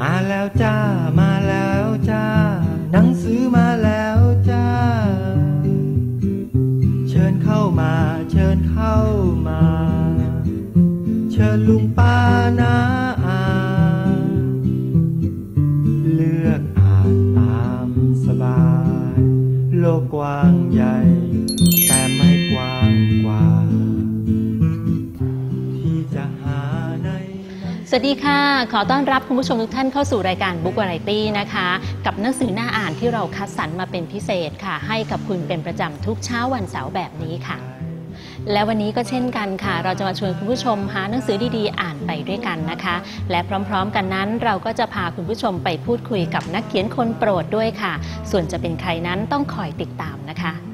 มาแล้วจ้า วัสดีค่ะ ขอต้อนรับคุณผู้ชมทุกท่านเข้าสู่รายการ Book Variety นะคะ กับหนังสือหน้าอ่านที่เราคัดสรรมาเป็นพิเศษค่ะ ให้กับคุณเป็นประจำทุกเช้าวันเสาร์แบบนี้ค่ะ และวันนี้ก็เช่นกันค่ะ เราจะมาชวนคุณผู้ชมหาหนังสือดีๆ อ่านไปด้วยกันนะคะ และพร้อมๆ กันนั้นเราก็จะพาคุณผู้ชมไปพูดคุยกับนักเขียนคนโปรดด้วยค่ะ ส่วนจะเป็นใครนั้นต้องคอยติดตามนะคะ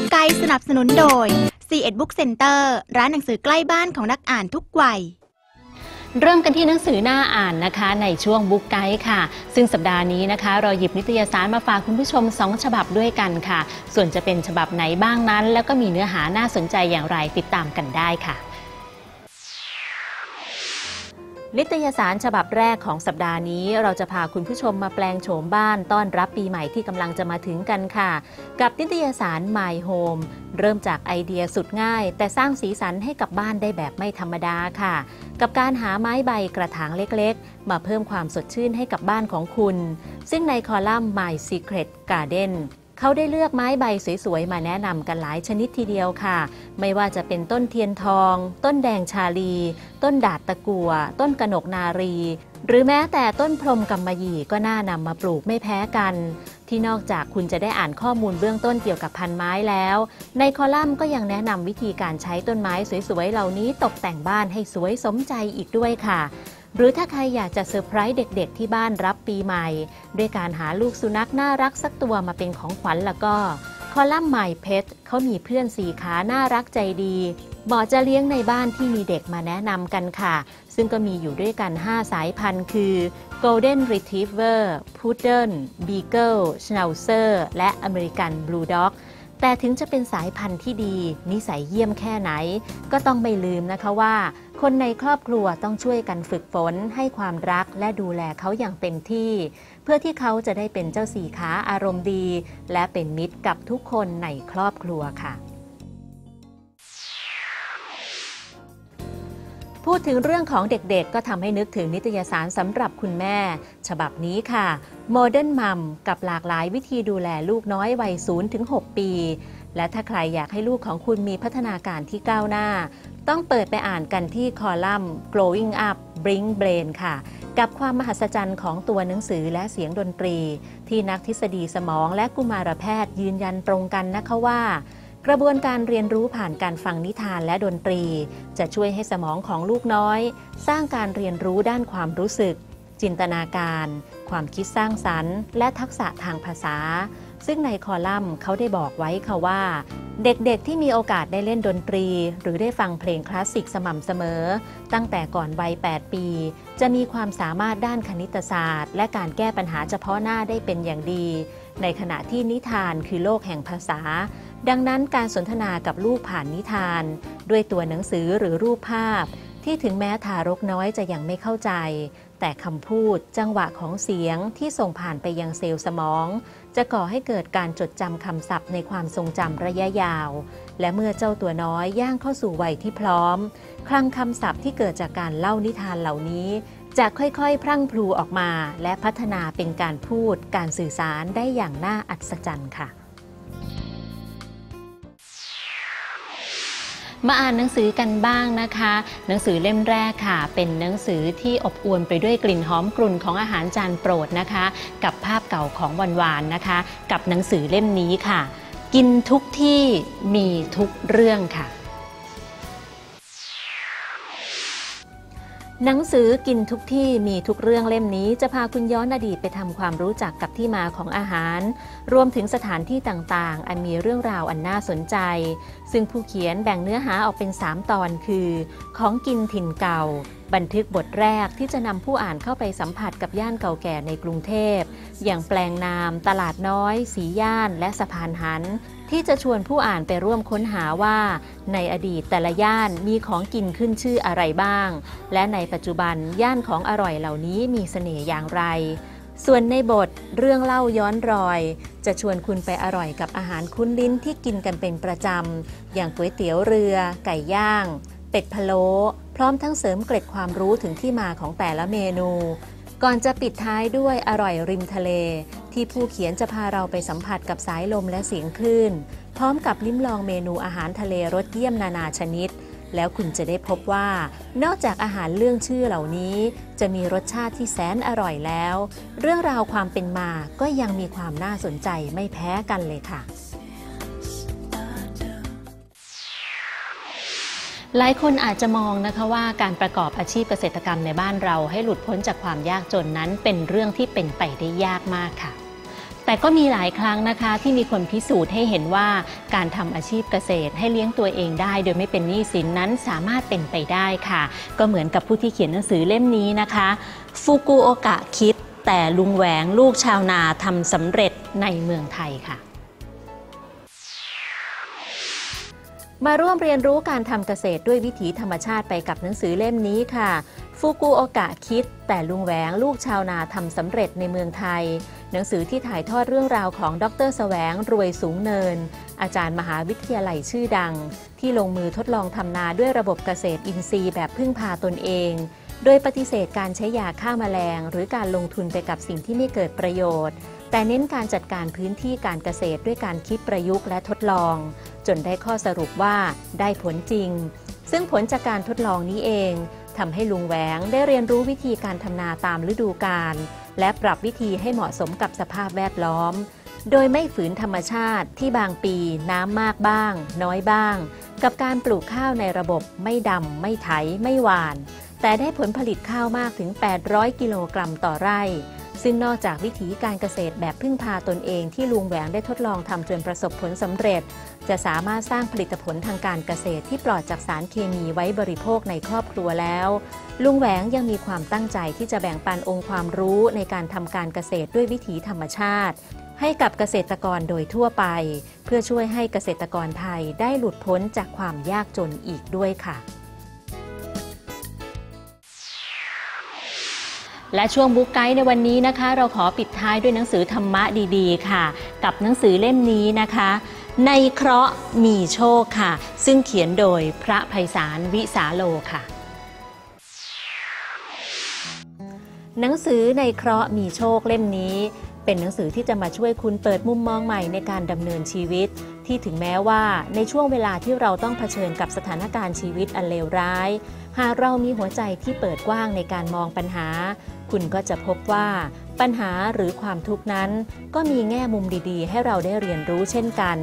กไกสนับสนุนโดย c ีเอ็ดบุ๊กเซ็นเตอร์ร้านหนังสือใกล้บ้านของนักอ่านทุกวัย เริ่มกันที่หนังสือหน้าอ่านนะคะ ในช่วงบุ๊กไกด์ค่ะ ซึ่งสัปดาห์นี้นะคะ เราหยิบนิตยสารมาฝากคุณผู้ชม 2 ฉบับด้วยกันค่ะ ส่วนจะเป็นฉบับไหนบ้างนั้น แล้วก็มีเนื้อหาน่าสนใจอย่างไรติดตามกันได้ค่ะ นิตยสารฉบับแรกของสัปดาห์นี้ เราจะพาคุณผู้ชมมาแปลงโฉมบ้านต้อนรับปีใหม่ที่กำลังจะมาถึงกันค่ะ กับนิตยสาร My Home เริ่มจากไอเดียสุดง่าย แต่สร้างสีสันให้กับบ้านได้แบบไม่ธรรมดาค่ะ กับการหาไม้ใบกระถางเล็กๆ มาเพิ่มความสดชื่นให้กับบ้านของคุณ ซึ่งในคอลัมน์ My Secret Garden เขาได้เลือกไม้ใบสวยๆ มาแนะนำกันหลายชนิดทีเดียวค่ะ ไม่ว่าจะเป็นต้นเทียนทอง ต้นแดงชาลี ต้นดาดตะกัว ต้นกระหนกนารี หรือแม้แต่ต้นพรมกำมะหยี่ก็น่านำมาปลูกไม่แพ้กัน ที่นอกจากคุณจะได้อ่านข้อมูลเบื้องต้นเกี่ยวกับพันไม้แล้ว ในคอลัมน์ก็ยังแนะนำวิธีการใช้ต้นไม้สวยๆ เหล่านี้ตกแต่งบ้านให้สวยสมใจอีกด้วยค่ะ หรือถ้าใครอยากจะเซอร์ไพรส์เด็กๆ ที่บ้านรับปีใหม่ ด้วยการหาลูกสุนัขน่ารักสักตัวมาเป็นของขวัญแล้วก็ คอลัมน์ My Pet เขามีเพื่อนสีขาน่ารักใจดีเหมาะจะเลี้ยงในบ้านที่มีเด็กมาแนะนำกันค่ะ ซึ่งก็มีอยู่ด้วยกัน 5 สายพันธุ์คือ Golden Retriever Poodle Beagle Schnauzer และ American Blue Dog แต่ถึงจะเป็นสายพันธุ์ที่ดี นิสัยเยี่ยมแค่ไหน ก็ต้องไม่ลืมนะคะว่า คนในครอบครัวต้องช่วยกันฝึกฝน ให้ความรักและดูแลเขาอย่างเต็มที่ เพื่อที่เขาจะได้เป็นเจ้าสี่ขาอารมณ์ดี และเป็นมิตรกับทุกคนในครอบครัวค่ะ พูดถึงเรื่องของเด็กๆ ก็ทำให้นึกถึงนิตยสารสำหรับคุณแม่ ฉบับนี้ค่ะ Modern Mom กับหลากหลายวิธีดูแลลูกน้อยวัย0ถึง6ปี และถ้าใครอยากให้ลูกของคุณมีพัฒนาการที่ก้าวหน้า ต้องเปิดไปอ่านกันที่คอลัมน์ Growing Up Bring Brain ค่ะ กับความมหัศจรรย์ของตัวหนังสือและเสียงดนตรี ที่นักทฤษฎีสมองและกุมารแพทย์ยืนยันตรงกันนะคะว่า กระบวนการเรียนรู้ผ่านการฟังนิทานและดนตรี จะช่วยให้สมองของลูกน้อย สร้างการเรียนรู้ด้านความรู้สึก จินตนาการ ความคิดสร้างสรรค์ และทักษะทางภาษา ซึ่งในคอลัมน์เขาได้บอกไว้ค่ะว่า เด็กๆที่มีโอกาสได้เล่นดนตรี หรือได้ฟังเพลงคลาสสิกสม่ำเสมอ ตั้งแต่ก่อนวัย 8 ปี จะมีความสามารถด้านคณิตศาสตร์ และการแก้ปัญหาเฉพาะหน้าได้เป็นอย่างดี ในขณะที่นิทานคือโลกแห่งภาษา ดังนั้นการสนทนากับลูกผ่านนิทาน ด้วยตัวหนังสือหรือรูปภาพ ที่ถึงแม้ทารกน้อยจะยังไม่เข้าใจ แต่คำพูดจังหวะของเสียงที่ส่งผ่านไปยังเซลล์สมอง จะก่อให้เกิดการจดจำคำศัพท์ในความทรงจำระยะยาว และเมื่อเจ้าตัวน้อยย่างเข้าสู่วัยที่พร้อม คลังคำศัพท์ที่เกิดจากการเล่านิทานเหล่านี้จะค่อยๆ พรั่งพลูออกมา และพัฒนาเป็นการพูดการสื่อสารได้อย่างน่าอัศจรรย์ค่ะ มาอ่านหนังสือกันบ้างนะคะ หนังสือเล่มแรกค่ะ เป็นหนังสือที่อบอวลไปด้วยกลิ่นหอมกลุ่นของอาหารจานโปรดนะคะ กับภาพเก่าของวันวานนะคะ กับหนังสือเล่มนี้ค่ะ กินทุกที่มีทุกเรื่องค่ะ หนังสือกินทุกที่มีทุกเรื่องเล่มนี้จะพาคุณย้อนอดีตไปทำความรู้จักกับที่มาของอาหาร รวมถึงสถานที่ต่างๆ อันมีเรื่องราวอันน่าสนใจ ซึ่งผู้เขียนแบ่งเนื้อหาออกเป็น 3 ตอนคือ ของกินถิ่นเก่า บันทึกบทแรกที่จะนำผู้อ่านเข้าไปสัมผัสกับย่านเก่าแก่ในกรุงเทพ อย่างแปลงนาม ตลาดน้อย สีย่าน และสะพานหัน ที่จะชวนผู้อ่านไปร่วมค้นหาว่า ในอดีตแต่ละย่านมีของกินขึ้นชื่ออะไรบ้าง และในปัจจุบันย่านของอร่อยเหล่านี้มีเสน่ห์อย่างไร ส่วนในบทเรื่องเล่าย้อนรอย จะชวนคุณไปอร่อยกับอาหารคุ้นลิ้นที่กินกันเป็นประจำ อย่างก๋วยเตี๋ยวเรือ ไก่ย่าง เป็ดพะโล้พร้อมทั้งเสริมเกร็ดความรู้ถึงที่มาของแต่ละเมนู ก่อนจะปิดท้ายด้วยอร่อยริมทะเล ที่ผู้เขียนจะพาเราไปสัมผัสกับสายลมและเสียงคลื่น พร้อมกับลิ้มลองเมนูอาหารทะเลรสเยี่ยมนานาชนิด แล้วคุณจะได้พบว่า นอกจากอาหารเรื่องชื่อเหล่านี้ จะมีรสชาติที่แสนอร่อยแล้ว เรื่องราวความเป็นมาก็ยังมีความน่าสนใจไม่แพ้กันเลยค่ะ หลายคนอาจจะมองนะคะว่าการประกอบอาชีพเกษตรกรรมในบ้านเราให้หลุดพ้นจากความยากจนนั้นเป็นเรื่องที่เป็นไปได้ยากมากค่ะ แต่ก็มีหลายครั้งนะคะที่มีคนพิสูจน์ให้เห็นว่าการทำอาชีพเกษตรให้เลี้ยงตัวเองได้ โดยไม่เป็นหนี้สินนั้นสามารถเป็นไปได้ค่ะ ก็เหมือนกับผู้ที่เขียนหนังสือเล่มนี้นะคะฟุกุโอกะคิดแต่ลุงแหวงลูกชาวนาทำสำเร็จในเมืองไทยค่ะ มาร่วมเรียนรู้การทำเกษตรด้วยวิถีธรรมชาติไปกับหนังสือเล่มนี้ค่ะฟุกุโอกะคิด แต่ลุงแหวงลูกชาวนาทำสำเร็จในเมืองไทย หนังสือที่ถ่ายทอดเรื่องราวของดรแสวงรวยสูงเนิน อาจารย์มหาวิทยาลัยชื่อดัง ที่ลงมือทดลองทำนาด้วยระบบเกษตรอินทรีย์แบบพึ่งพาตนเอง โดยปฏิเสธการใช้ยาฆ่าแมลง หรือการลงทุนไปกับสิ่งที่ไม่เกิดประโยชน์ แต่เน้นการจัดการพื้นที่การเกษตรด้วยการคิดประยุกต์และทดลอง จนได้ข้อสรุปว่าได้ผลจริง ซึ่งผลจากการทดลองนี้เองทำให้ลุงแหวงได้เรียนรู้วิธีการทำนาตามฤดูกาลและปรับวิธีให้เหมาะสมกับสภาพแวดล้อม โดยไม่ฝืนธรรมชาติที่บางปีน้ำมากบ้าง น้อยบ้าง กับการปลูกข้าวในระบบไม่ดำไม่ไถไม่หวาน แต่ได้ผลผลิตข้าวมากถึง 800 กิโลกรัมต่อไร่ ซึ่งนอกจากวิธีการเกษตรแบบพึ่งพาตนเองที่ลุงแหวงได้ทดลองทำจนประสบผลสำเร็จ จะสามารถสร้างผลิตผลทางการเกษตรที่ปลอดจากสารเคมีไว้บริโภคในครอบครัวแล้ว ลุงแหวงยังมีความตั้งใจที่จะแบ่งปันองค์ความรู้ในการทำการเกษตรด้วยวิถีธรรมชาติ ให้กับเกษตรกรโดยทั่วไป เพื่อช่วยให้เกษตรกรไทยได้หลุดพ้นจากความยากจนอีกด้วยค่ะ และช่วงบุ๊กไกด์ในวันนี้นะคะ เราขอปิดท้ายด้วยหนังสือธรรมะดีๆ ค่ะ กับหนังสือเล่มนี้นะคะ ในเคราะห์มีโชคค่ะ ซึ่งเขียนโดยพระภัยสารวิสาโลค่ะ หนังสือในเคราะห์มีโชคเล่มนี้ เป็นหนังสือที่จะมาช่วยคุณเปิดมุมมองใหม่ในการดำเนินชีวิต ที่ถึงแม้ว่าในช่วงเวลาที่เราต้องเผชิญกับสถานการณ์ชีวิตอันเลวร้าย หากเรามีหัวใจที่เปิดกว้างในการมองปัญหา คุณก็จะพบว่า ปัญหาหรือความทุกข์นั้น ก็มีแง่มุมดีๆ ให้เราได้เรียนรู้เช่นกัน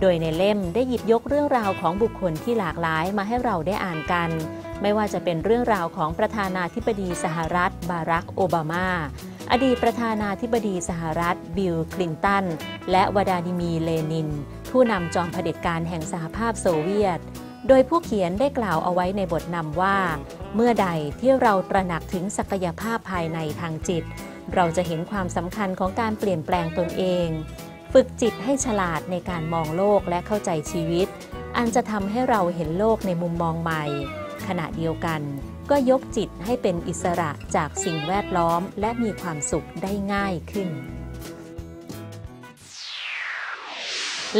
โดยในเล่มได้หยิบยกเรื่องราวของบุคคลที่หลากหลายมาให้เราได้อ่านกัน ไม่ว่าจะเป็นเรื่องราวของประธานาธิบดีสหรัฐ บารักโอบามาอดีตประธานาธิบดีสหรัฐ บิล คลินตัน และวลาดิมีร์เลนิน ผู้นำจอมเผด็จการแห่งสหภาพโซเวียต โดยผู้เขียนได้กล่าวเอาไว้ในบทนำว่า เมื่อใดที่เราตระหนักถึงศักยภาพภายในทางจิต เราจะเห็นความสำคัญของการเปลี่ยนแปลงตนเอง ฝึกจิตให้ฉลาดในการมองโลกและเข้าใจชีวิต อันจะทำให้เราเห็นโลกในมุมมองใหม่ ขณะเดียวกัน ก็ยกจิตให้เป็นอิสระจากสิ่งแวดล้อมและมีความสุขได้ง่ายขึ้น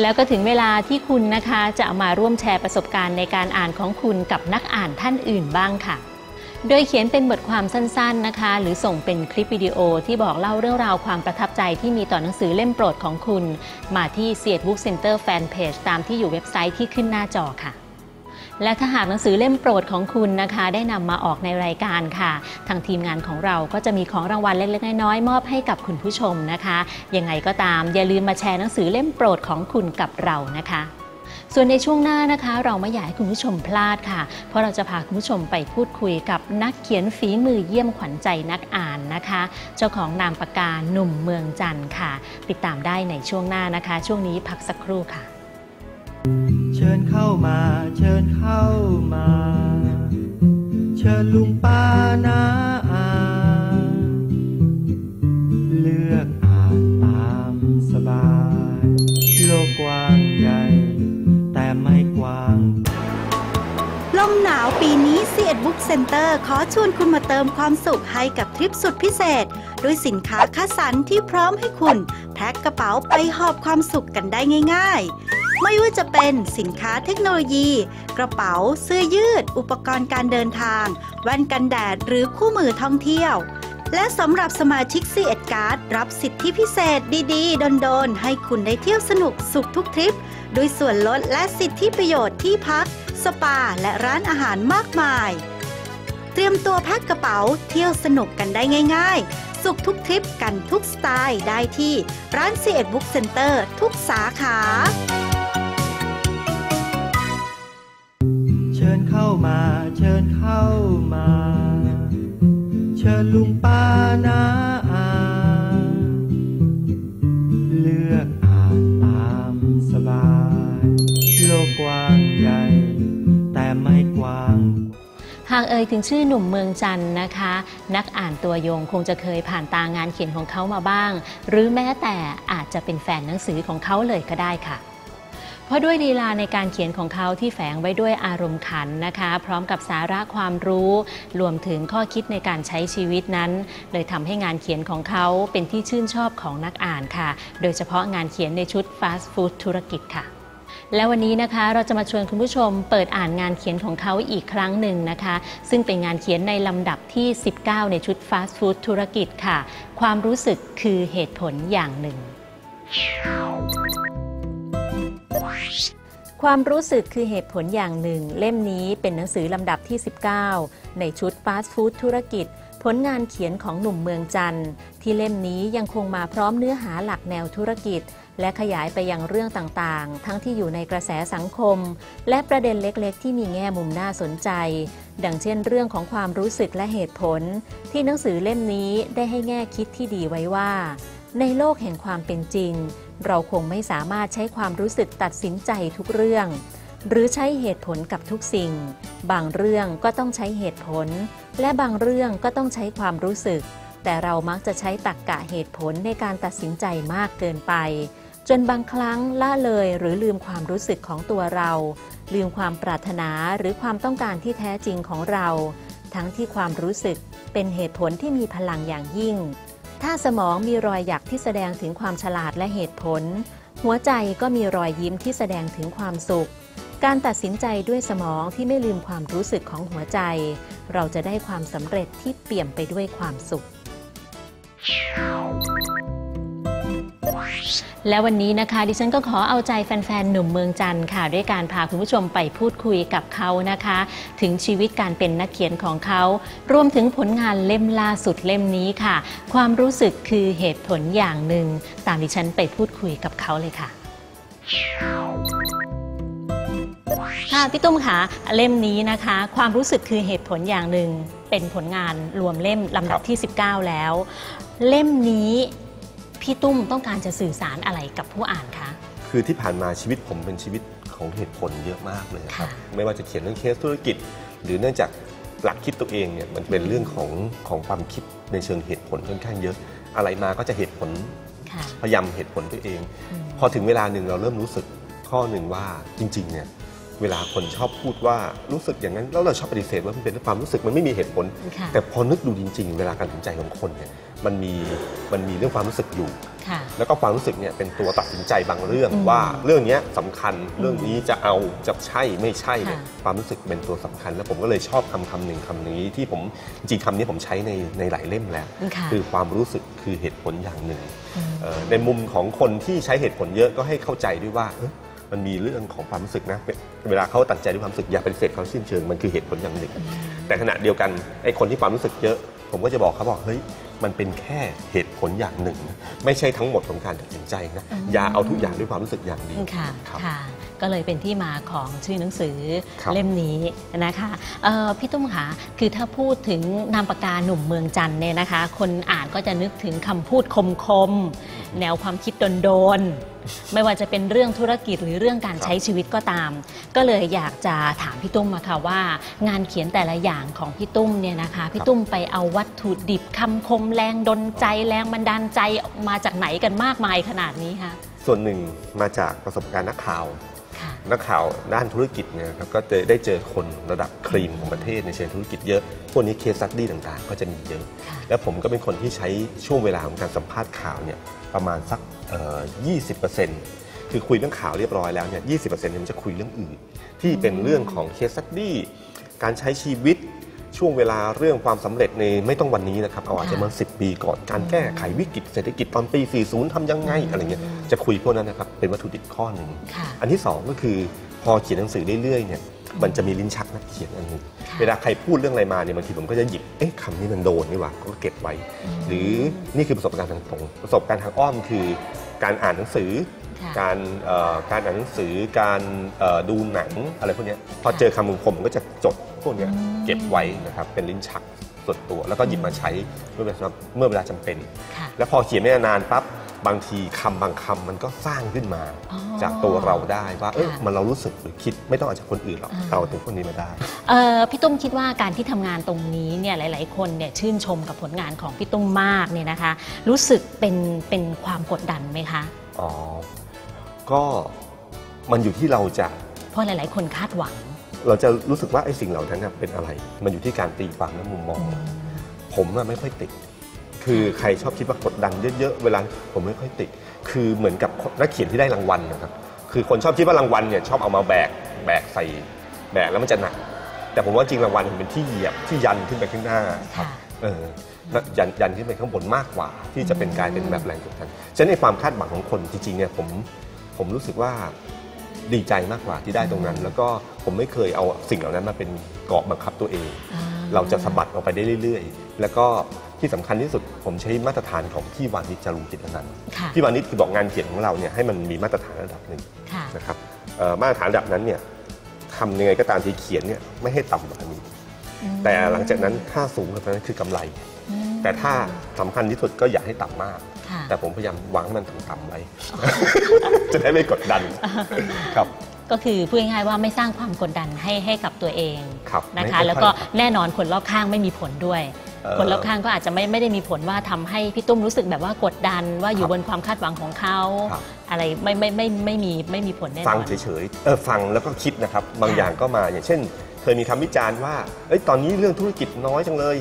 แล้วก็ถึงเวลาที่คุณนะคะจะมาร่วมแชร์ประสบการณ์ในการอ่านของคุณกับนักอ่านท่านอื่นบ้างค่ะ โดยเขียนเป็นบทความสั้นๆนะคะ หรือส่งเป็นคลิปวิดีโอที่บอกเล่าเรื่องราวความประทับใจที่มีต่อหนังสือเล่มโปรดของคุณ มาที่ s e a t Book Center Fanpage ตามที่อยู่เว็บไซต์ที่ขึ้นหน้าจอค่ะ และถ้าหากหนังสือเล่มโปรดของคุณนะคะ ได้นำมาออกในรายการค่ะ ทางทีมงานของเราก็จะมีของรางวัลเล็กๆน้อยๆมอบให้กับคุณผู้ชมนะคะ ยังไงก็ตามอย่าลืมมาแชร์หนังสือเล่มโปรดของคุณกับเรานะคะส่วนในช่วงหน้านะคะ เราไม่อยากให้คุณผู้ชมพลาดค่ะ เพราะเราจะพาคุณผู้ชมไปพูดคุยกับนักเขียนฝีมือเยี่ยมขวัญใจนักอ่านนะคะ เจ้าของนามปากกาหนุ่มเมืองจันทร์ค่ะ ติดตามได้ในช่วงหน้านะคะ ช่วงนี้พักสักครู่ค่ะ เข้ามา เชิญเข้ามา เชิญลุงป้านะอาเลือกอ่านตามสบาย โลกกว้างใหญ่ แต่ไม่กว้างลมหนาวปีนี้ c ีเอ็ดบุ๊กเซ็นเตอร์ขอชวนคุณมาเติมความสุขให้กับทริปสุดพิเศษ ด้วยสินค้าคัดสันที่พร้อมให้คุณ แพ็คกระเป๋าไปหอบความสุขกันได้ง่าย ๆ ไม่ว่าจะเป็นสินค้าเทคโนโลยี กระเป๋า เสื้อยืด อุปกรณ์การเดินทาง แว่นกันแดด หรือคู่มือท่องเที่ยว และสำหรับสมาชิก c ีเอ็ดการ์ดรับสิทธิพิเศษดีๆ โดนๆ ให้คุณได้เที่ยวสนุกสุขทุกทริป ด้วยส่วนลดและสิทธิประโยชน์ที่พัก สปา และร้านอาหารมากมาย เตรียมตัวแพ็คกระเป๋าเที่ยวสนุกกันได้ง่ายๆ สุขทุกทริปกันทุกสไตล์ได้ที่ร้าน c ีเอ็ดบุ๊กเซ็นเตอร์ทุกสาขา ญเข้ามา เชิญเข้ามา เชิญลุงป้านาอาเลือกอ่านตามสบาย โลกกว้างใหญ่ แต่ไม่กว้างหากเอ่ยถึงชื่อหนุ่มเมืองจันนะคะ นักอ่านตัวยงคงจะเคยผ่านตางานเขียนของเขามาบ้าง หรือแม้แต่อาจจะเป็นแฟนหนังสือของเขาเลยก็ได้ค่ะ เพราะด้วยลีลาในการเขียนของเขาที่แฝงไว้ด้วยอารมณ์ขันนะคะ พร้อมกับสาระความรู้ รวมถึงข้อคิดในการใช้ชีวิตนั้น เลยทำให้งานเขียนของเขาเป็นที่ชื่นชอบของนักอ่านค่ะ โดยเฉพาะงานเขียนในชุดฟาสต์ฟู้ดธุรกิจค่ะและวันนี้นะคะเราจะมาชวนคุณผู้ชมเปิดอ่านงานเขียนของเขาอีกครั้งหนึ่งนะคะ ซึ่งเป็นงานเขียนในลำดับที่ 19 ในชุดฟาสต์ฟู้ดธุรกิจค่ะ ความรู้สึกคือเหตุผลอย่างหนึ่ง ความรู้สึกคือเหตุผลอย่างหนึ่ง เล่มนี้เป็นหนังสือลำดับที่ 19 ในชุดฟาสต์ฟู้ดธุรกิจ ผลงานเขียนของหนุ่มเมืองจันทร์ ที่เล่มนี้ยังคงมาพร้อมเนื้อหาหลักแนวธุรกิจ และขยายไปยังเรื่องต่างๆ ทั้งที่อยู่ในกระแสสังคม และประเด็นเล็กๆ ที่มีแง่มุมน่าสนใจ ดังเช่นเรื่องของความรู้สึกและเหตุผล ที่หนังสือเล่มนี้ได้ให้แง่คิดที่ดีไว้ว่า ในโลกแห่งความเป็นจริง เราคงไม่สามารถใช้ความรู้สึกตัดสินใจทุกเรื่อง หรือใช้เหตุผลกับทุกสิ่ง บางเรื่องก็ต้องใช้เหตุผล และบางเรื่องก็ต้องใช้ความรู้สึก แต่เรามักจะใช้ตรกกะเหตุผลในการตัดสินใจมากเกินไป จนบางครั้งละเลยหรือลืมความรู้สึกของตัวเรา ลืมความปรารถนาหรือความต้องการที่แท้จริงของเรา ทั้งที่ความรู้สึกเป็นเหตุผลที่มีพลังอย่างยิ่ง ถ้าสมองมีรอยหยักที่แสดงถึงความฉลาดและเหตุผล หัวใจก็มีรอยยิ้มที่แสดงถึงความสุข การตัดสินใจด้วยสมองที่ไม่ลืมความรู้สึกของหัวใจ เราจะได้ความสำเร็จที่เปี่ยมไปด้วยความสุข และวันนี้นะคะ ดิฉันก็ขอเอาใจแฟนๆ หนุ่มเมืองจันทร์ค่ะ ด้วยการพาคุณผู้ชมไปพูดคุยกับเขานะคะ ถึงชีวิตการเป็นนักเขียนของเขา รวมถึงผลงานเล่มล่าสุดเล่มนี้ค่ะ ความรู้สึกคือเหตุผลอย่างหนึ่ง ตามดิฉันไปพูดคุยกับเขาเลยค่ะค่ะพี่ตุ้มคะเล่มนี้นะคะ ความรู้สึกคือเหตุผลอย่างหนึ่งเป็นผลงานรวมเล่มลำดับที่ 19 แล้ว เล่มนี้ พี่ตุ้มต้องการจะสื่อสารอะไรกับผู้อ่านคะ คือที่ผ่านมาชีวิตผมเป็นชีวิตของเหตุผลเยอะมากเลยครับค่ะไม่ว่าจะเขียนเรื่องเคสธุรกิจ หรือเนื่องจากหลักคิดตัวเองเนี่ยมันเป็นเรื่องของของความคิดในเชิงเหตุผลค่อนข้างเยอะ อะไรมาก็จะเหตุผลค่ะพยายามเหตุผลตัวเองอืมพอถึงเวลาหนึ่งเราเริ่มรู้สึกข้อหนึ่งว่าจริงๆเนี่ย เวลาคนชอบพูดว่ารู้สึกอย่างนั้นแล้วเราชอบปฏิเสธว่ามันเป็นความรู้สึกมันไม่มีเหตุผลค่ะแต่พอนึกดูจริง ๆ เวลาการตัดสินใจของคนเนี่ยมันมีมันมีเรื่องความรู้สึกอยู่ค่ะแล้วก็ความรู้สึกเนี่ยเป็นตัวตัดสินใจบางเรื่องอืมว่าเรื่องเนี้ยสำคัญเรื่องนี้จะเอาจะใช่ไม่ใช่เนี่ยค่ะความรู้สึกเป็นตัวสำคัญ แล้วผมก็เลยชอบคำคำหนึ่งคำนี้ที่ผมจริงๆคำนี้ผมใช้ในในหลายเล่มแล้วค่ะคือความรู้สึกคือเหตุผลอย่างหนึ่งมเอ่อในมุมของคนที่ใช้เหตุผลเยอะก็ให้เข้าใจด้วยว่าเอ้ย มันมีเรื่องของความรู้สึกนะ เวลาเขาตัดใจด้วยความรู้สึกอย่าเป็นเสร็จเขาสิ้นเชิงมันคือเหตุผลอย่างหนึ่ง แต่ขณะเดียวกันไอ้คนที่ความรู้สึกเยอะ ผมก็จะบอกเขาบอกเฮ้ยมันเป็นแค่เหตุผลอย่างหนึ่งนะไม่ใช่ทั้งหมดของการตัดสินใจนะอืมอย่าเอาทุกอย่างด้วยความรู้สึกอย่างเดียวค่ะครับค่ะ ก็เลยเป็นที่มาของชื่อหนังสือครับ เล่มนี้นะคะเอ่อพี่ตุ้มคะคือถ้าพูดถึงนามปากกาหนุ่มเมืองจันทร์เนี่ยนะคะ คนอ่านก็จะนึกถึงคำพูดคมๆแนวความคิดโดนๆไม่ว่าจะเป็นเรื่องธุรกิจหรือเรื่องการใช้ชีวิตก็ตาม ก็เลยอยากจะถามพี่ตุ้มมาค่ะว่า งานเขียนแต่ละอย่างของพี่ตุ้มเนี่ยนะคะพี่ตุ้มไปเอาวัตถุดิบคำคมแรงดนใจแรงบันดาลใจมาจากไหนกันมากมายขนาดนี้คะ ส่วนหนึ่งมาจากประสบการณ์นักข่าวค่ะ นักข่าวด้านธุรกิจเนี่ยครับก็จะได้เจอคนระดับครีมของประเทศในเชิงธุรกิจเยอะ พวกนี้เคสซัดดี้ต่างๆ ก็จะมีเยอะค่ะแล้วผมก็เป็นคนที่ใช้ช่วงเวลาของการสัมภาษณ์ข่าวเนี่ยประมาณสักเอ่อ20%คือคุยเรื่องข่าวเรียบร้อยแล้วเนี่ย20%เนี่ยมันจะคุยเรื่องอื่น ที่เป็นเรื่องของเคสซัดดี้การใช้ชีวิต ช่วงเวลาเรื่องความสำเร็จในไม่ต้องวันนี้นะครับเอาอาจจะมา 10 ปีก่อนการแก้ไขวิกฤตเศรษฐกิจตอนปี 40ทำยังไงอะไรเงี้ยจะคุยพวกนั้นนะครับเป็นวัตถุดิบข้อหนึ่งค่ะอันที่สองก็คือพอเขียนหนังสือเรื่อยๆเนี่ยมันจะมีลิ้นชักนักเขียนอันหนึงค่ะเวลาใครพูดเรื่องอะไรมาเนี่ยบางทีผมก็จะหยิบเอ๊ะคำนี้มันโดนนี่หว่าก็เก็บไว้ หรือนี่คือประสบการณ์ทางตรง ประสบการณ์ทางอ้อมคือ การอ่านหนังสือค่ะ การเอ่อการอ่านหนังสือการเอ่อดูหนังอะไรพวกเนี้ยพอเจอคำคมผมก็จะจดพวกเนี้ยเก็บไว้นะครับเป็นลิ้นชักส่วนตัว แล้วก็หยิบมาใช้เมื่อเวลาเมื่อเวลาจำเป็นค่ะแล้วพอเขียนไม่นานปั๊บบางทีคำบางคำมันก็สร้างขึ้นมาอ๋อจากตัวเราได้ว่าเออค่ะมันเรารู้สึกหรือคิดไม่ต้องอาจจะคนอื่นหรอกอ่าเราถึงคนนี้มาได้เอ่อพี่ตุ้มคิดว่าการที่ทำงานตรงนี้เนี่ยหลาย ๆ คนเนี่ยชื่นชมกับผลงานของพี่ตุ้มมากเนี่ยนะคะ รู้สึกเป็นเป็นความกดดันไหมคะอ๋อ ก็มันอยู่ที่เราจะเพราะหลาย ๆ คนคาดหวัง เราจะรู้สึกว่าไอ้สิ่งเหล่านั้นน่ะเป็นอะไร มันอยู่ที่การตีความและมุมมอง ผมอะไม่ค่อยติด คือใครชอบคิดว่ากดดันเยอะ ๆ เวลาผมไม่ค่อยติด คือเหมือนกับนักเขียนที่ได้รางวัลนะครับ คือคนชอบคิดว่ารางวัลเนี่ยชอบเอามาแบกแบกใส่แบกแล้วมันจะหนัก แต่ผมว่าจริงรางวัลมันเป็นที่เหยียบที่ยันขึ้นไปข้างหน้าครับค่ะเออแล้วยันยันขึ้นไปข้างบนมากกว่า ที่จะเป็นกลายเป็นแบบแรงกดดันฉะนั้นในความคาดหวังของคนจริงๆเนี่ยผม ผมรู้สึกว่าดีใจมากกว่าที่ได้ตรงนั้น แล้วก็ผมไม่เคยเอาสิ่งเหล่านั้นมาเป็นเกราะบังคับตัวเองอ่เราจะสะบัดออกไปได้เรื่อย ๆ แล้วก็ที่สำคัญที่สุดผมใช้มาตรฐานของพี่วานิชจารุจิตอนันต์ค่ะพี่วานิชคือบอกงานเขียนของเราเนี่ยให้มันมีมาตรฐานระดับหนึ่งค่ะนะครับเอ่อมาตรฐานระดับนั้นเนี่ยทำยังไงก็ตามที่เขียนเนี่ยไม่ให้ต่ำกว่านี้ แต่หลังจากนั้นถ้าสูงกว่านั้นคือกำไรอืมแต่ถ้าสำคัญที่สุดก็อย่าให้ต่ำมากค่ะ แต่ผมพยายามวางให้มันต่ำๆไว้ จะได้ไม่กดดันครับก็คือพูดง่ายๆว่าไม่สร้างความกดดันให้ให้กับตัวเองครับนะคะไม่แล้วก็ไม่ค่อยแน่นอนคนรอบข้างไม่มีผลด้วยเอ่อคนรอบข้างก็อาจจะไม่ไม่ได้มีผลว่าทำให้พี่ตุ้มรู้สึกแบบว่ากดดันว่าอคยู่รับบนความคาดหวังของเขาครับอะไรไม่ไม่ไม่ไม่มีไม่มีผลแน่นอนฟังเฉยๆเออฟังแล้วก็คิดนะครับ บางค่ะอย่างก็มาอย่างเช่น เคยมีคำวิจารณ์ว่าเอ้ยตอนนี้เรื่องธุรกิจน้อยจังเลย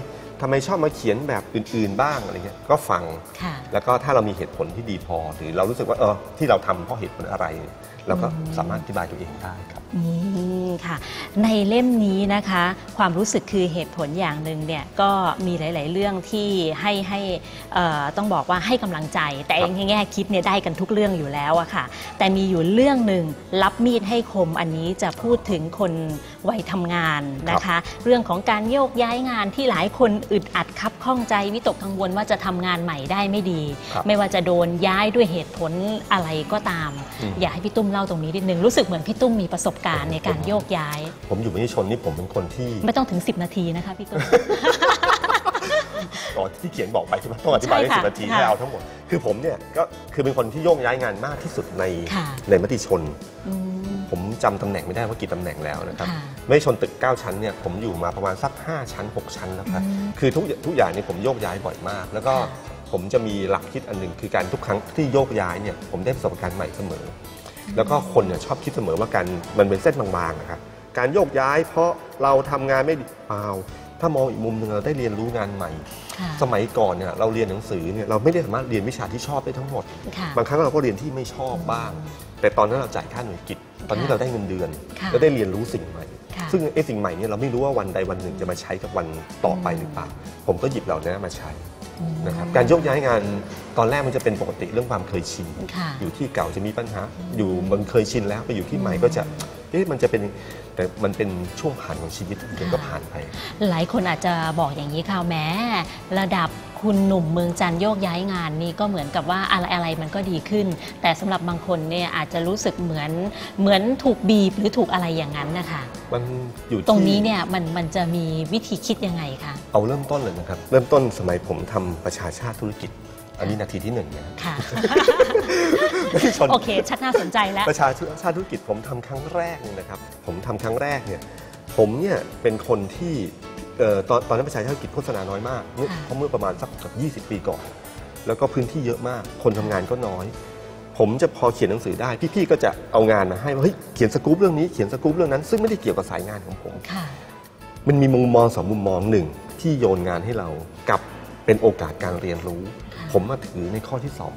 ทำไมชอบมาเขียนแบบอื่น ๆ บ้างอะไรเงี้ยก็ฟัง ค่ะ แล้วก็ถ้าเรามีเหตุผลที่ดีพอ หรือเรารู้สึกว่าเออที่เราทำเพราะเหตุผลอะไร เราก็สามารถอธิบายตัวเองได้ครับอืมค่ะ ในเล่มนี้นะคะ ความรู้สึกคือเหตุผลอย่างหนึ่งเนี่ยก็มีหลาย ๆ เรื่องที่ให้ให้เอ่อต้องบอกว่าให้กำลังใจ แต่ครับในแง่คิดเนี่ยได้กันทุกเรื่องอยู่แล้วอะค่ะ แต่มีอยู่เรื่องหนึ่งรับมีดให้คมอันนี้จะพูดถึงคนวัยทำงานนะคะ เรื่องของการโยกย้ายงานที่หลายคนอึดอัดคับข้องใจวิตกกังวลว่าจะทำงานใหม่ได้ไม่ดีครับไม่ว่าจะโดนย้ายด้วยเหตุผลอะไรก็ตามอืมอยากให้พี่ตุ้มเล่าตรงนี้นิดนึงรู้สึกเหมือนพี่ตุ้มมีประสบการณ์ในการโยกย้าย ผมอยู่มหิชนนี่ผมเป็นคนที่ ไม่ต้องถึง 10 นาทีนะคะพี่ตุ้ม อ๋อที่เขียนบอกไปใช่ไหมต้องอธิบายได้ใช่สิค่ะบนาทีค่ะให้เอาทั้งหมด คือผมเนี่ยก็คือเป็นคนที่โยกย้ายงานมากที่สุดในค่ะในมติชนอืมผมจำตำแหน่งไม่ได้ว่ากี่ตำแหน่งแล้วนะครับค่ะไม่ชนตึก 9 ชั้นเนี่ยผมอยู่มาประมาณสัก 5 ชั้น 6 ชั้นแล้วครับอืมคือทุกทุกอย่างเนี่ยผมโยกย้ายบ่อยมาก แล้วก็ค่ะผมจะมีหลักคิดอันหนึ่งคือการทุกครั้งที่โยกย้ายเนี่ยผมได้ประสบการณ์ใหม่เสมอ แล้วก็คนเนี่ยชอบคิดเสมอว่าการมันเป็นเส้นบางๆนะครับการโยกย้ายเพราะเราทำงานไม่ดีเปล่าถ้ามองอีกมุมหนึ่งเราได้เรียนรู้งานใหม่ค่ะสมัยก่อนเนี่ยเราเรียนหนังสือเนี่ยเราไม่ได้สามารถเรียนวิชาที่ชอบได้ทั้งหมดค่ะบางครั้งเราก็เรียนที่ไม่ชอบบ้าง แต่ตอนนั้นเราจ่ายค่าหน่วยกิจ ตอนนี้ค่ะเราได้เงินเดือนค่ะเราได้เรียนรู้สิ่งใหม่ค่ะซึ่งไอ้สิ่งใหม่เนี่ยเราไม่รู้ว่าวันใดวันหนึ่งจะมาใช้กับวันต่อไปหรือเปล่า ผมก็หยิบเหล่านี้มาใช้ นะครับการโยกย้ายงานตอนแรกมันจะเป็นปกติเรื่องความเคยชินค่ะอยู่ที่เก่าจะมีปัญหา อยู่มันเคยชินแล้วไปอยู่ที่ใหม่ก็จะ เอ๊ะมันจะเป็นแต่มันเป็นช่วงผ่านของชีวิตเดี๋ยวก็ผ่านไป หลายคนอาจจะบอกอย่างนี้ค่ะแม้ ระดับคุณหนุ่มเมืองจันทร์โยกย้ายงานนี่ก็เหมือนกับว่าอะไรอะไรมันก็ดีขึ้น แต่สำหรับบางคนเนี่ยอาจจะรู้สึกเหมือนเหมือนถูกบีบหรือถูกอะไรอย่างนั้นนะคะมันอยู่ที่ตรงนี้เนี่ยมันมันจะมีวิธีคิดยังไงคะเอาเริ่มต้นเลยนะครับ เริ่มต้นสมัยผมทำประชาชาติธุรกิจ อันนี้นาทีที่หนึ่งนะค่ะไม่ใช่ชนโอเค ชัดน่าสนใจแล้ว ประชาชาติธุรกิจผมทำครั้งแรกเนี่ยนะครับ ผมทำครั้งแรกเนี่ย ผมเนี่ยเป็นคนที่เอ่อตอนตอนนั้นประชาชาติธุรกิจโฆษณาน้อยมากเมื่อค่ะเพราะเมื่อประมาณสักเกือบ20 ปีก่อน แล้วก็พื้นที่เยอะมาก คนทำงานก็น้อย ผมจะพอเขียนหนังสือได้ พี่ๆก็จะเอางานมาให้ว่าเฮ้ยเขียนสกู๊ปเรื่องนี้เขียนสกู๊ปเรื่องนั้น ซึ่งไม่ได้เกี่ยวกับสายงานของผมค่ะมันมีมุมมองสองมุมมองหนึ่งที่โยนงานให้เรากับเป็นโอกาสการเรียนรู้ค่ะ ผมมาถือในข้อที่สอง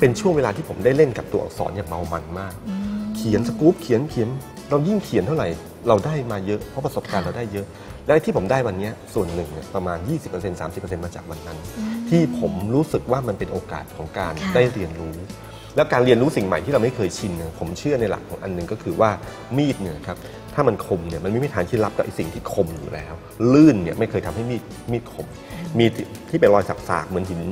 เป็นช่วงเวลาที่ผมได้เล่นกับตัวอักษรอย่างเมามันมากอืมเขียนสกู๊ปเขียนเขียนเรายิ่งเขียนเท่าไหร่เราได้มาเยอะเพราะประสบการณ์ค่ะเราได้เยอะ และที่ผมได้วันเนี้ยส่วนหนึ่งเนี่ยประมาณ 20% 30%มาจากวันนั้น ที่ผมรู้สึกว่ามันเป็นโอกาสของการค่ะได้เรียนรู้ แล้วการเรียนรู้สิ่งใหม่ที่เราไม่เคยชินเนี่ยผมเชื่อในหลักของอันหนึ่งก็คือว่ามีดเนี่ยครับถ้ามันคมเนี่ยมันไม่มีทางที่รับกับไอ้สิ่งที่คมอยู่แล้ว ลื่นเนี่ยไม่เคยทำให้มีดมีดคม มีดที่เป็นรอยสักๆเหมือนหิน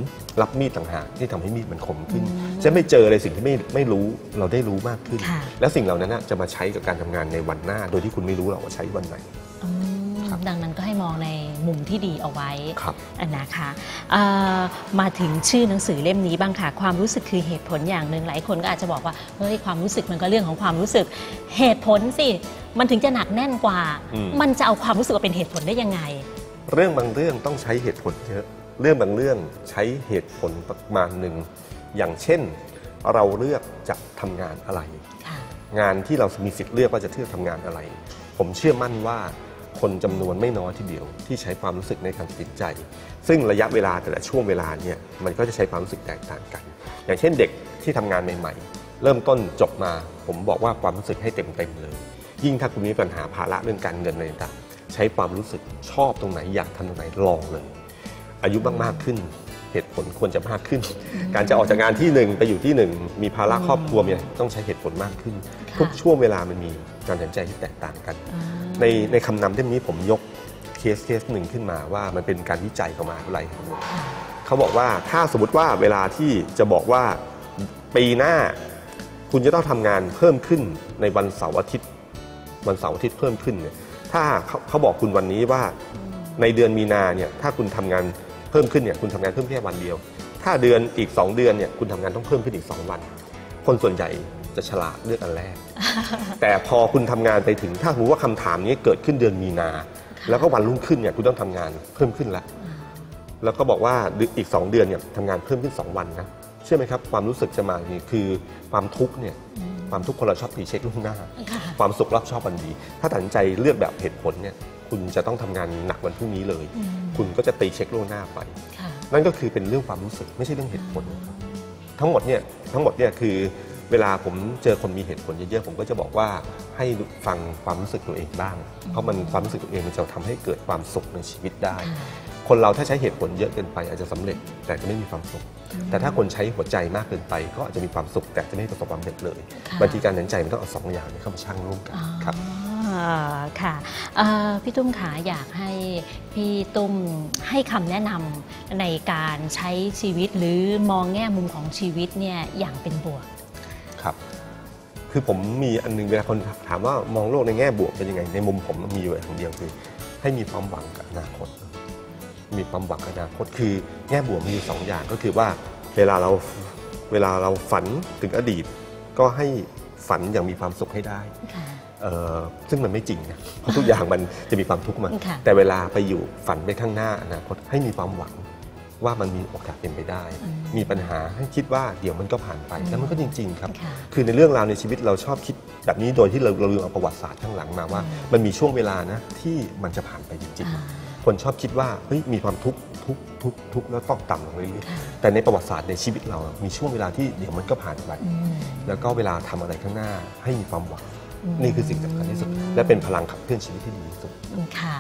รับมีดต่างหากที่ทำให้มีดมันคมขึ้น จะไม่เจออะไรสิ่งที่ไม่ไม่รู้เราได้รู้มากขึ้นค่ะและสิ่งเหล่านั้นน่ะจะมาใช้กับการทำงานในวันหน้า โดยที่คุณไม่รู้หรอกว่าใช้วันไหนอืมครับดังนั้นก็ให้มองในมุมที่ดีเอาไว้ครับอันนะคะเอ่อมาถึงชื่อหนังสือเล่มนี้บ้างค่ะ ความรู้สึกคือเหตุผลอย่างหนึ่งหลายคนก็อาจจะบอกว่าเฮ้ยความรู้สึกมันก็เรื่องของความรู้สึกเหตุผลสิมันถึงจะหนักแน่นกว่าอืมมันจะเอาความรู้สึกมาเป็นเหตุผลได้ยังไง เรื่องบางเรื่องต้องใช้เหตุผลเยอะ เรื่องบางเรื่องใช้เหตุผลประมาณหนึ่ง อย่างเช่นเราเลือกจะทำงานอะไรค่ะงานที่เรามีสิทธิ์เลือกว่าจะเลือกทำงานอะไร ผมเชื่อมั่นว่าคนจำนวนไม่น้อยทีเดียว ที่ใช้ความรู้สึกในการตัดสินใจ ซึ่งระยะเวลาแต่ละช่วงเวลาเนี่ยมันก็จะใช้ความรู้สึกแตกต่างกัน อย่างเช่นเด็กที่ทำงานใหม่ ๆ เริ่มต้นจบมาผมบอกว่าความรู้สึกให้เต็มๆเลย ยิ่งถ้าคุณมีปัญหาภาระเรื่องการเงินอะไรต่างๆใช้ความรู้สึกชอบตรงไหนอยากทำตรงไหนลองเลย อายุมากๆขึ้น เหตุผลควรจะมากขึ้น การจะออกจากงานที่หนึ่งไปอยู่ที่หนึ่งมีภาระครอบครัวเนี่ยต้องใช้เหตุผลมากขึ้นค่ะทุกช่วงเวลามันมีการตัดสินใจที่แตกต่างกัน ในในคำนำเล่มนี้ผมยกเคสเคสหนึ่งขึ้นมาว่ามันเป็นการวิจัยของมหาวิทยาลัยแห่งหนึ่งเขาบอกว่าถ้าสมมติว่าเวลาที่จะบอกว่าปีหน้าคุณจะต้องทำงานเพิ่มขึ้นในวันเสาร์อาทิตย์ วันเสาร์อาทิตย์เพิ่มขึ้นเนี่ยถ้าเขาเขาบอกคุณวันนี้ว่าในเดือนมีนาเนี่ยถ้าคุณทำงาน เพิ่มขึ้นเนี่ยคุณทำงานเพิ่มแค่วันเดียว ถ้าเดือนอีก 2 เดือนเนี่ยคุณทำงานต้องเพิ่มขึ้นอีก 2 วัน คนส่วนใหญ่จะฉลาดเลือกอันแรก แต่พอคุณทำงานไปถึงถ้าสมมติว่าคำถามนี้เกิดขึ้นเดือนมีนา แล้วก็วันรุ่งขึ้นเนี่ยคุณต้องทำงานเพิ่มขึ้นละแล้วก็บอกว่าอีก 2 เดือนเนี่ยทำงานเพิ่มขึ้น 2 วันนะเชื่อไหมครับความรู้สึกจะมานี่คือความทุกข์เนี่ยความทุกข์คนเราชอบตีเช็คล่วงหน้าค่ะความสุขรับชอบวันดี ถ้าตัดสินใจเลือกแบบเหตุผลเนี่ย คุณจะต้องทำงานหนักวันพรุ่งนี้เลยอืมคุณก็จะตีเช็คล่วงหน้าไปค่ะนั่นก็คือเป็นเรื่องความรู้สึกไม่ใช่เรื่องเหตุผลนะครับทั้งหมดเนี่ยทั้งหมดเนี่ยคือเวลาผมเจอคนมีเหตุผลเยอะๆผมก็จะบอกว่าให้ฟังความรู้สึกตัวเองบ้าง เพราะมันความรู้สึกตัวเองมันจะทำให้เกิดความสุขในชีวิตได้ คนเราถ้าใช้เหตุผลเยอะเกินไป อาจจะสำเร็จแต่จะไม่มีความสุข แต่ถ้าคนใช้หัวใจมากเกินไป ก็อาจจะมีความสุขแต่จะไม่ประสบความสำเร็จเลยค่ะบางทีการตัดสินใจมันต้องเอาสองอย่างนี้เข้ามาชั่งร่วมกันครับอ่า ค่ะเอ่อพี่ตุ้มขาอยากให้พี่ตุ้มให้คำแนะนำในการใช้ชีวิตหรือมองแง่มุมของชีวิตเนี่ยอย่างเป็นบวก ครับ คือผมมีอันหนึงเวลาคนถามว่ามองโลกในแง่บวกเป็นยังไงในมุมผมมันมีอยู่อย่างเดียวคือ ให้มีความหวังกับอนาคต มีความหวังกับอนาคตคือแง่บวกมีอยู่สองอย่างก็คือว่าเวลาเราเวลาเราฝันถึงอดีต ก็ให้ฝันอย่างมีความสุขให้ได้ค่ะเอ่อ ซึ่งมันไม่จริงนะเพราะทุกอย่างมันจะมีความทุกข์มาค่ะแต่เวลาไปอยู่ฝันไปข้างหน้าอนาคตให้มีความหวังว่ามันมีโอกาสเป็นไปได้อืมมีปัญหาให้คิดว่าเดี๋ยวมันก็ผ่านไป แล้วมันก็จริง ๆ ครับค่ะคือในเรื่องราวในชีวิตเราชอบคิด แบบนี้โดยที่เราเราลืมเอาประวัติศาสตร์ข้างหลังมาว่าอืมมันมีช่วงเวลานะที่มันจะผ่านไปจริงอ่าๆคนชอบคิดว่าเฮ้ยมีความทุกข์ทุกข์ทุกข์ทุกข์แล้วต้องต่ำลงเรื่อยค่ะๆแต่ในประวัติศาสตร์ในชีวิตเราอะมีช่วงเวลาที่เดี๋ยวมันก็ผ่านไปอืมแล้วก็เวลาทำอะไรข้างหน้าให้มีความหวังอืม นี่คือสิ่งสำคัญที่สุด และเป็นพลังขับเคลื่อนชีวิตที่ดีที่สุดค่ะ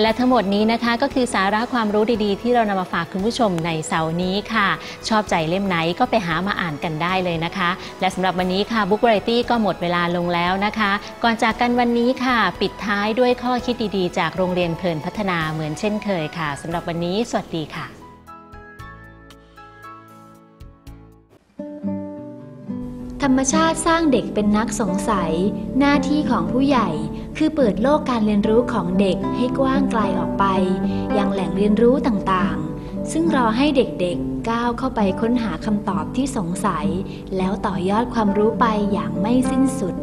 และทั้งหมดนี้นะคะก็คือสาระความรู้ดีๆ ที่เรานำมาฝากคุณผู้ชมในเสาร์นี้ค่ะ ชอบใจเล่มไหนก็ไปหามาอ่านกันได้เลยนะคะ และสำหรับวันนี้ค่ะ Book Variety ก็หมดเวลาลงแล้วนะคะ ก่อนจากกันวันนี้ค่ะ ปิดท้ายด้วยข้อคิดดีๆ จากโรงเรียนเพลินพัฒนาเหมือนเช่นเคยค่ะสำหรับวันนี้ สวัสดีค่ะ ธรรมชาติสร้างเด็กเป็นนักสงสัย หน้าที่ของผู้ใหญ่ คือเปิดโลกการเรียนรู้ของเด็กให้กว้างไกลออกไป ยังแหล่งเรียนรู้ต่างๆ ซึ่งรอให้เด็กๆก้าวเข้าไปค้นหาคำตอบที่สงสัย แล้วต่อยอดความรู้ไปอย่างไม่สิ้นสุด